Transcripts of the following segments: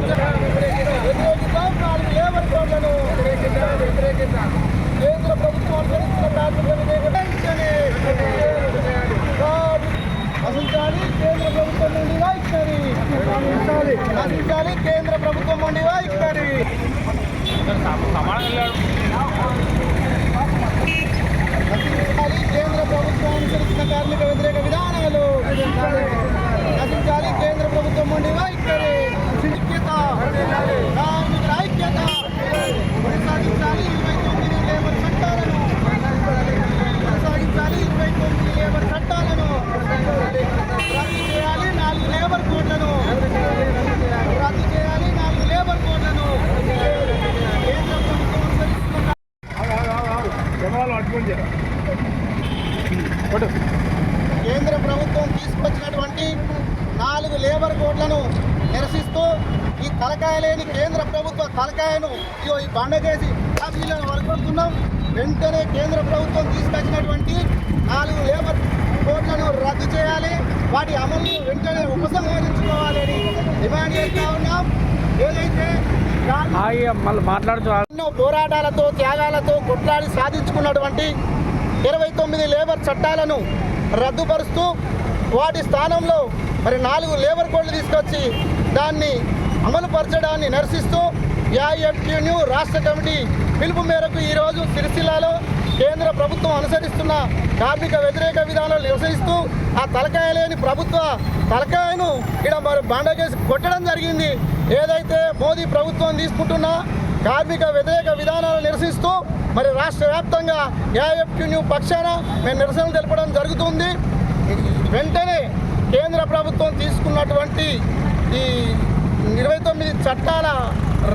వ్యతిరేకిద్దాం నాలుగు లేబర్ కోడ్లను కేంద్ర ప్రభుత్వం అనుసరిస్తున్న కార్మిక కేంద్ర ప్రభుత్వం నుండి వైఖరి కేంద్ర ప్రభుత్వం నుండి వైఖరి కేంద్ర ప్రభుత్వం అనుసరిస్తున్న వ్యతిరేక విధానాలు నశించాలి కేంద్ర ప్రభుత్వం నుండి వైఖరి ఐక్యత కార్మికుల ఐక్యత కొనసాగించాలి ఇరవై తొమ్మిది లేబర్ చట్టాలను కొనసాగించాలి ఇరవై తొమ్మిది లేబర్ చట్టాలను రద్దు చేయాలి నాలుగు లేబర్ కోడ్లను రద్దు చేయాలి నాలుగు లేబర్ కోడ్లను కేంద్ర ప్రభుత్వం కేంద్ర ప్రభుత్వం తీసుకొచ్చినటువంటి నాలుగు లేబర్ కోడ్లను నిరసిస్తూ ఈ తలకాయ లేని కేంద్ర ప్రభుత్వ తలకాయను ఇగో ఈ బండకేసి కాపీలను వరకొడుతున్నాం వెంటనే కేంద్ర ప్రభుత్వం తీసుకొచ్చినటువంటి నాలుగు లేబర్ కోడ్లను రద్దు చేయాలి. వాటి అమలు వెంటనే ఉపసంహరించుకోవాలని డిమాండ్ చేస్తా ఉన్నాం. ఏదైతే ఎన్నో పోరాటాలతో త్యాగాలతో కొట్లాడి సాధించుకున్నటువంటి ఇరవై తొమ్మిది లేబర్ చట్టాలను రద్దుపరుస్తూ వాటి స్థానంలో మరి నాలుగు లేబర్ కోడ్లు తీసుకొచ్చి దాన్ని అమలుపరచడాన్ని నిరసిస్తూ ఏఐఎఫ్క్యూన్యూ రాష్ట్ర కమిటీ పిలుపు మేరకు ఈరోజు సిరిసిల్లాలో కేంద్ర ప్రభుత్వం అనుసరిస్తున్న కార్మిక వ్యతిరేక విధానాలు నిరసిస్తూ ఆ తలకాయ లేని ప్రభుత్వ తలకాయను ఇక్కడ మరి బండకేసి కొట్టడం జరిగింది. ఏదైతే మోదీ ప్రభుత్వం తీసుకుంటున్న కార్మిక వ్యతిరేక విధానాలు నిరసిస్తూ మరి రాష్ట్ర వ్యాప్తంగా ఏఐఎఫ్క్యూన్యూ పక్షాన మేము నిరసన తెలపడం జరుగుతుంది. వెంటనే కేంద్ర ప్రభుత్వం తీసుకున్నటువంటి ఈ ఇరవై తొమ్మిది చట్టాల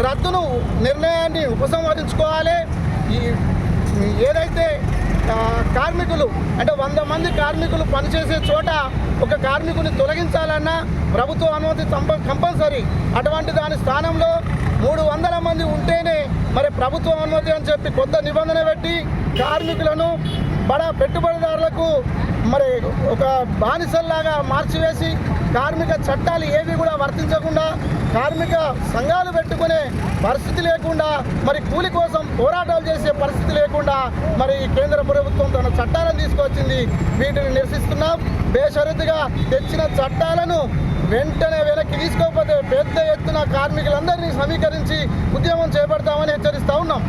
రద్దును నిర్ణయాన్ని ఉపసంహరించుకోవాలి. ఈ ఏదైతే కార్మికులు అంటే వంద మంది కార్మికులు పనిచేసే చోట ఒక కార్మికుని తొలగించాలన్నా ప్రభుత్వ అనుమతి కంపల్సరీ. అటువంటి దాని స్థానంలో మూడు వందల మంది ఉంటేనే మరి ప్రభుత్వ అనుమతి అని చెప్పి కొత్త నిబంధన పెట్టి కార్మికులను బడా పెట్టుబడిదారులకు మరి ఒక బానిసల్లాగా మార్చివేసి కార్మిక చట్టాలు ఏవి కూడా వర్తించకుండా కార్మిక సంఘాలు పెట్టుకునే పరిస్థితి లేకుండా మరి కూలి కోసం పోరాటాలు చేసే పరిస్థితి లేకుండా మరి కేంద్ర ప్రభుత్వం తన చట్టాలను తీసుకొచ్చింది. వీటిని నిరసిస్తున్నాం. బేషరతుగా తెచ్చిన చట్టాలను వెంటనే వెనక్కి తీసుకోకపోతే పెద్ద ఎత్తున కార్మికులందరినీ సమీకరించి ఉద్యమం చేపడతామని హెచ్చరిస్తూ ఉన్నాం.